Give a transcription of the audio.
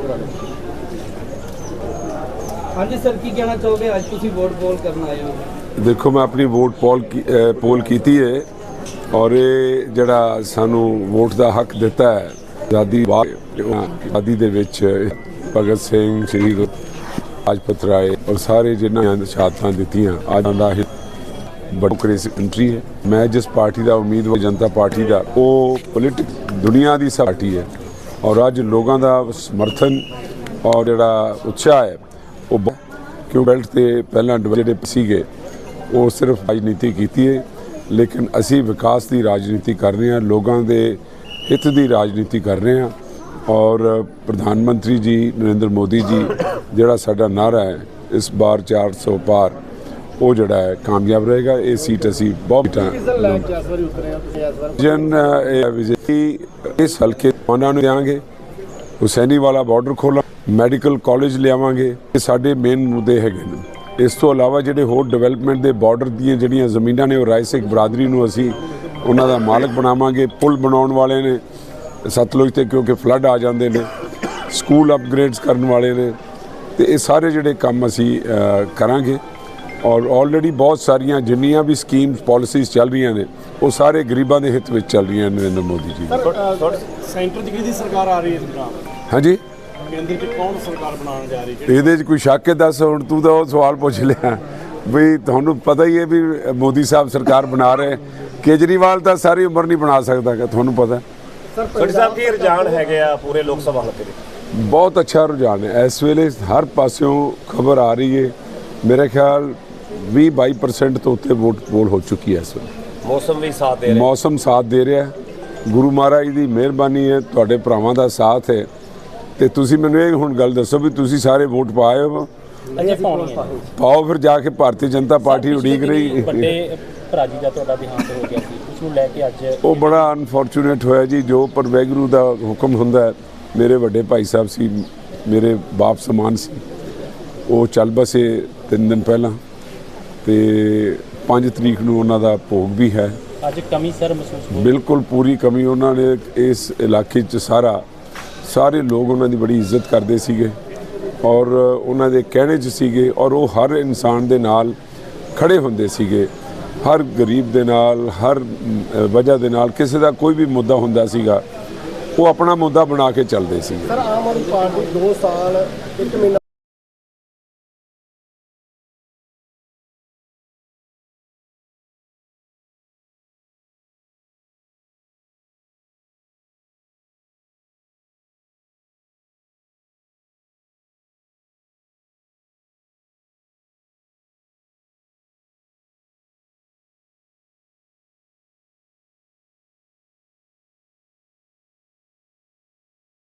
ਦੁਬਾਰਾ ਕਰਾ ਲਓ। ਹਾਂਜੀ ਸਰ, ਕੀ ਕਹਿਣਾ ਚਾਹੋਗੇ? ਅੱਜ ਤੁਸੀਂ ਵੋਟ ਪੋਲ ਕਰਨ ਆਏ ਹੋ। ਦੇਖੋ, ਮੈਂ ਆਪਣੀ ਵੋਟ ਪੋਲ ਪੋਲ ਕੀਤੀ ਹੈ ਔਰ ਇਹ ਜਿਹੜਾ ਸਾਨੂੰ ਵੋਟ ਦਾ ਹੱਕ ਦਿੱਤਾ ਹੈ, ਆਜ਼ਾਦੀ ਆਜ਼ਾਦੀ ਦੇ ਵਿੱਚ ਭਗਤ ਸਿੰਘ ਸ਼ਹੀਦ ਰਾਜਪਤ ਰਾਏ ਔਰ ਸਾਰੇ ਜਿਨ੍ਹਾਂ ਨੇ ਸ਼ਹਾਦਤਾਂ ਦਿੱਤੀਆਂ, ਅੱਜ ਦਾ ਇਹ ਬੜਕਰੇਸ ਕੰਟਰੀ ਹੈ। ਮੈਂ ਜਿਸ ਪਾਰਟੀ ਦਾ ਉਮੀਦਵਾਰ, ਜਨਤਾ ਪਾਰਟੀ ਦਾ, ਉਹ ਪੋਲਿਟਿਕ ਦੁਨੀਆ ਦੀ ਪਾਰਟੀ ਹੈ। ਔਰ ਅੱਜ ਲੋਕਾਂ ਦਾ ਸਮਰਥਨ ਔਰ ਜਿਹੜਾ ਉਤਸ਼ਾਹ ਹੈ, ਉਹ ਬ- ਕਿਉਂ ਬੈਲਟ ਤੇ ਪਹਿਲਾਂ ਜਿਹੜੇ ਸੀਗੇ, ਉਹ ਸਿਰਫ ਰਾਜਨੀਤੀ ਕੀਤੀ ਹੈ, ਲੇਕਿਨ ਅਸੀਂ ਵਿਕਾਸ ਦੀ ਰਾਜਨੀਤੀ ਕਰ ਰਹੇ ਹਾਂ, ਲੋਕਾਂ ਦੇ ਹਿੱਤ ਦੀ ਰਾਜਨੀਤੀ ਕਰ ਰਹੇ ਹਾਂ। ਔਰ ਪ੍ਰਧਾਨ ਮੰਤਰੀ ਜੀ ਨਰਿੰਦਰ ਮੋਦੀ ਜੀ, ਜਿਹੜਾ ਸਾਡਾ ਨਾਰਾ ਹੈ, ਇਸ ਵਾਰ 400 ਪਾਰ ਉਹ ਜਿਹੜਾ ਹੈ ਕਾਮਯਾਬ ਰਹੇਗਾ। ਇਹ ਸੀਟ ਅਸੀਂ ਬਹੁਤ ਜਨ ਇਹ ਵਿਜੇ ਇਸ ਹਲਕੇ ਉਹਨਾਂ ਨੂੰ ਦੇਵਾਂਗੇ ਹੁਸੈਨੀ ਵਾਲਾ ਬਾਰਡਰ ਖੋਲਾਂ ਮੈਡੀਕਲ ਕਾਲਜ ਲਿਆਵਾਂਗੇ। ਇਹ ਸਾਡੇ ਮੇਨ ਮੁੱਦੇ ਹੈਗੇ ਨੇ। ਇਸ ਤੋਂ ਇਲਾਵਾ ਜਿਹੜੇ ਹੋਰ ਡਿਵੈਲਪਮੈਂਟ ਦੇ ਬਾਰਡਰ ਦੀਆਂ ਜਿਹੜੀਆਂ ਜ਼ਮੀਨਾਂ ਨੇ ਉਹ ਰਾਏ ਸਿੱਖ ਬਰਾਦਰੀ ਨੂੰ ਅਸੀਂ ਉਹਨਾਂ ਦਾ ਮਾਲਕ ਬਣਾਵਾਂਗੇ। ਪੁਲ ਬਣਾਉਣ ਵਾਲੇ ਨੇ ਸਤਲੁਜ ਤੇ ਕਿਉਂਕਿ ਫਲੱਡ ਆ ਜਾਂਦੇ ਨੇ ਸਕੂਲ ਅਪਗ੍ਰੇਡਸ ਕਰਨ ਵਾਲੇ ਨੇ ਤੇ ਇਹ ਸਾਰੇ ਜਿਹੜੇ ਕੰਮ ਅਸੀਂ ਕਰਾਂਗੇ। ਔਰ ਆਲਰੇਡੀ ਬਹੁਤ ਸਾਰੀਆਂ ਜਿੰਨੀਆਂ ਵੀ ਸਕੀਮਸ ਪਾਲਿਸੀਜ਼ ਚੱਲ ਰਹੀਆਂ ਨੇ ਉਹ ਸਾਰੇ ਗਰੀਬਾਂ ਦੇ ਹਿੱਤ ਵਿੱਚ ਚੱਲ ਰਹੀਆਂ ਨੇ ਨਰਿੰਦਰ ਮੋਦੀ ਜੀ ਦੀ। ਸੈਂਟਰ ਦੀ ਕਿਹਦੀ ਸਰਕਾਰ ਆ ਰਹੀ ਹੈ ਹਾਂਜੀ? ਕੇਂਦਰ 'ਚ ਕੌਣ ਸਰਕਾਰ ਬਣਾਉਣ ਜਾ ਰਹੀ ਹੈ? ਇਹਦੇ 'ਚ ਕੋਈ ਸ਼ੱਕ ਹੈ? ਦੱਸ ਹੁਣ ਤੂੰ ਤਾਂ ਉਹ ਸਵਾਲ ਪੁੱਛ ਲਿਆ। ਵੀ ਤੁਹਾਨੂੰ ਪਤਾ ਹੀ ਹੈ ਵੀ ਮੋਦੀ ਸਾਹਿਬ ਸਰਕਾਰ ਬਣਾ ਰਹੇ। ਕੇਜਰੀਵਾਲ ਤਾਂ ਸਾਰੀ ਉਮਰ ਨਹੀਂ ਬਣਾ ਸਕਦਾ ਕਿ ਤੁਹਾਨੂੰ ਪਤਾ। ਸਰ ਸਾਹਿਬ ਕੀ ਰੁਝਾਨ ਹੈਗੇ ਆ ਪੂਰੇ ਲੋਕ ਸਭਾ ਹਲਕੇ ਦੇ ਬਹੁਤ ਅੱਛਾ ਰੁਝਾਨ ਹੈ। ਇਸ ਵੇਲੇ ਹਰ ਪਾਸਿਓਂ ਖਬਰ ਆ ਰਹੀ ਹੈ ਮੇਰੇ ਖਿਆਲ 20 22% ਤੋਂ ਉੱਤੇ ਵੋਟ ਪੋਲ ਹੋ ਚੁੱਕੀ ਹੈ ਇਸ ਵੇਲੇ। ਮੌਸਮ ਵੀ ਸਾਥ ਦੇ ਰਿਹਾ। ਮੌਸਮ ਸਾਥ ਦੇ ਰਿਹਾ ਹੈ। ਗੁਰੂ ਮਹਾਰਾਜ ਦੀ ਮਿਹਰਬਾਨੀ ਹੈ ਤੁਹਾਡੇ ਭਰਾਵਾਂ ਦਾ ਸਾਥ ਹੈ। ਤੇ ਤੁਸੀਂ ਮੈਨੂੰ ਇਹ ਹੁਣ ਗੱਲ ਦੱਸੋ ਵੀ ਤੁਸੀਂ ਸਾਰੇ ਵੋਟ ਪਾਏ ਹੋ? ਅਜੇ ਪਾਉਣੀ ਹੈ। ਪਾਓ ਫਿਰ ਜਾ ਕੇ ਭਾਰਤੀ ਜਨਤਾ ਪਾਰਟੀ ਉਡੀਕ ਰਹੀ। ਵੱਡੇ ਭਰਾ ਜੀ ਦਾ ਤੁਹਾਡਾ ਦੇਹਾਂਤ ਹੋ ਗਿਆ ਸੀ। ਉਸ ਨੂੰ ਲੈ ਕੇ ਅੱਜ ਉਹ ਬੜਾ ਅਨਫੋਰਚੂਨੇਟ ਹੋਇਆ ਜੀ ਜੋ ਪਰ ਵੈਗਰੂ ਦਾ ਹੁਕਮ ਹੁੰਦਾ ਹੈ। ਮੇਰੇ ਵੱਡੇ ਭਾਈ ਸਾਹਿਬ ਸੀ ਮੇਰੇ ਬਾਪ ਸਮਾਨ ਸੀ। ਉਹ ਚੱਲ ਬਸੇ ਤਿੰਨ ਦਿਨ ਪਹਿਲਾਂ ਤੇ 5 ਤਰੀਕ ਨੂੰ ਉਹਨਾਂ ਦਾ ਭੋਗ ਵੀ ਹੈ। ਅੱਜ ਕਮੀ ਸਰ ਮਹਿਸੂਸ ਹੋ ਬਿਲਕੁਲ ਪੂਰੀ ਕਮੀ। ਉਹਨਾਂ ਨੇ ਇਸ ਇਲਾਕੇ 'ਚ ਸਾਰਾ ਸਾਰੇ ਲੋਕ ਉਹਨਾਂ ਦੀ ਬੜੀ ਇੱਜ਼ਤ ਕਰਦੇ ਸੀਗੇ ਔਰ ਉਹਨਾਂ ਦੇ ਕਹਿਣੇ 'ਚ ਸੀਗੇ ਔਰ ਉਹ ਹਰ ਇਨਸਾਨ ਦੇ ਨਾਲ ਖੜੇ ਹੁੰਦੇ ਸੀਗੇ। ਹਰ ਗਰੀਬ ਦੇ ਨਾਲ ਹਰ ਵਜ੍ਹਾ ਦੇ ਨਾਲ ਕਿਸੇ ਦਾ ਕੋਈ ਵੀ ਮੁੱਦਾ ਹੁੰਦਾ ਸੀਗਾ ਉਹ ਆਪਣਾ ਮੁੱਦਾ ਬਣਾ ਕੇ ਚੱਲਦੇ ਸੀਗੇ। ਸਰ ਆਮ ਆਦਮੀ ਪਾਰਟੀ 2 ਸਾਲ 1 ਮਹੀਨਾ